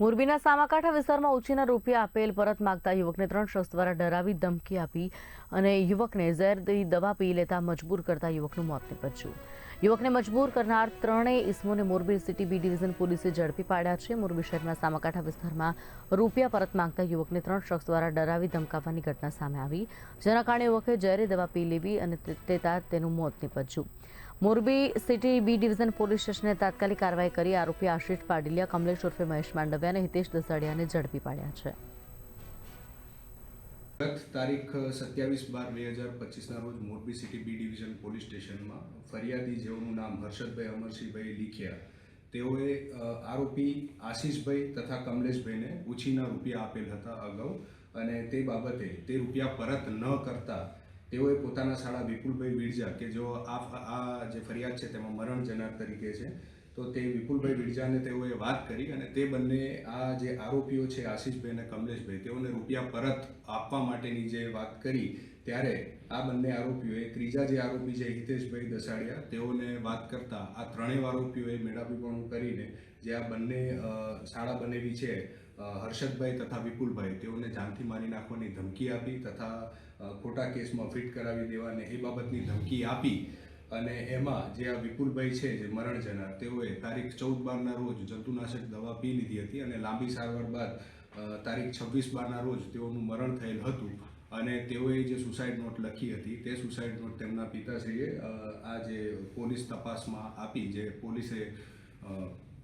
મોરબીના સામાકાંઠા વિસ્તારમાં ઉછીના રૂપિયા આપેલ પરત માગતા યુવકને ત્રણ શખ્સ દ્વારા ડરાવી ધમકી આપી અને યુવકને ઝેરથી દવા પી લેતા મજબૂર કરતા યુવકનું મોત નીપજ્યું. યુવકને મજબૂર કરનાર ત્રણેય ઇસમોને મોરબી સિટી બી ડિવિઝન પોલીસે ઝડપી પાડ્યા છે. મોરબી શહેરના સામાકાંઠા વિસ્તારમાં રૂપિયા પરત માગતા યુવકને ત્રણ શખ્સ દ્વારા ડરાવી ધમકાવવાની ઘટના સામે આવી. જેના કારણે યુવકે ઝેરી દવા પી લેવી અને તેતા તેનું મોત નીપજ્યું. Morbi city B division police સ્ટેશને તાત્કાલિક કાર્યવાહી કરી આરોપી આશિષ પાડિલિયા, કમલેશ ઉર્ફે મહેશ માંડવિયા અને હિતેશ દસાડિયાને ઝડપી પાડ્યા છે. ગત તારીખ સત્યાવીસ બાર બે હજાર પચીસના રોજ Morbi city B division police સ્ટેશનમાં ફરિયાદી જેઓનું નામ હર્ષદભાઈ, અમરસિંહભાઈ લીખ્યા, તેઓએ આરોપી આશીષભાઈ તથા કમલેશભાઈને ઉછીના રૂપિયા આપેલ હતા અગાઉ અને તે બાબતે તે રૂપિયા પરત ન કરતા તેઓએ પોતાના શાળા વિપુલભાઈ વિરજા કે જો આ આ જે ફરિયાદ છે તેમાં મરણ જનાર તરીકે છે, તો તે વિપુલભાઈ વિરજાને તેઓએ વાત કરી અને તે બંને આ જે આરોપીઓ છે આશીષભાઈ અને કમલેશભાઈ, તેઓને રૂપિયા પરત આપવા માટેની જે વાત કરી ત્યારે આ બંને આરોપીઓએ ત્રીજા જે આરોપી છે, હિતેશભાઈ દસાડિયા, તેઓને વાત કરતા આ ત્રણેય આરોપીઓએ મેળાપીપણું કરીને જે આ બંને શાળા બનેવી છે હર્ષદભાઈ તથા વિપુલભાઈ, તેઓને જાનથી મારી નાખવાની ધમકી આપી તથા ખોટા કેસમાં ફિટ કરાવી દેવાને એ બાબતની ધમકી આપી અને એમાં જે આ વિપુલભાઈ છે, જે મરણ જનાર, તેઓએ તારીખ ચૌદ બારના રોજ જંતુનાશક દવા પી લીધી હતી અને લાંબી સારવાર બાદ તારીખ છવ્વીસ બારના રોજ તેઓનું મરણ થયેલ હતું. અને તેઓએ જે સુસાઇડ નોટ લખી હતી તે સુસાઇડ નોટ તેમના પિતાશ્રીએ આ જે પોલીસ તપાસમાં આપી જે પોલીસે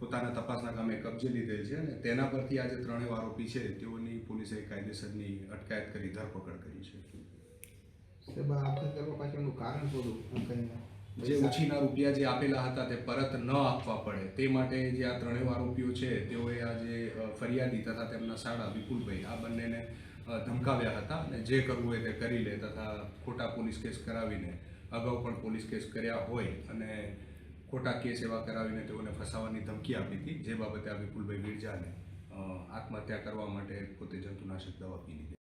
પોતાના તપાસના કામે કબજે લીધેલ છે અને તેના પરથી આ જે ત્રણેય આરોપી છે તેઓની પોલીસે કાયદેસરની અટકાયત કરી ધરપકડ કરી છે. જે ઉછીના રૂપિયા જે આપેલા હતા તે પરત ન આપવા પડે. તે માટે જે આ ત્રણેય આરોપીઓ છે તેઓએ આ જે ફરિયાદી તથા તેમના શાળા વિપુલભાઈ આ બંનેને ધમકાવ્યા હતા અને જે કરવું હોય તે કરી લે તથા ખોટા પોલીસ કેસ કરાવીને, અગાઉ પણ પોલીસ કેસ કર્યા હોય અને ખોટા કેસ એવા કરાવીને તેઓને ફસાવાની ધમકી આપી હતી, જે બાબતે આ વિપુલભાઈ વિરજાને આત્મહત્યા કરવા માટે પોતે જંતુનાશક દવા પી લીધી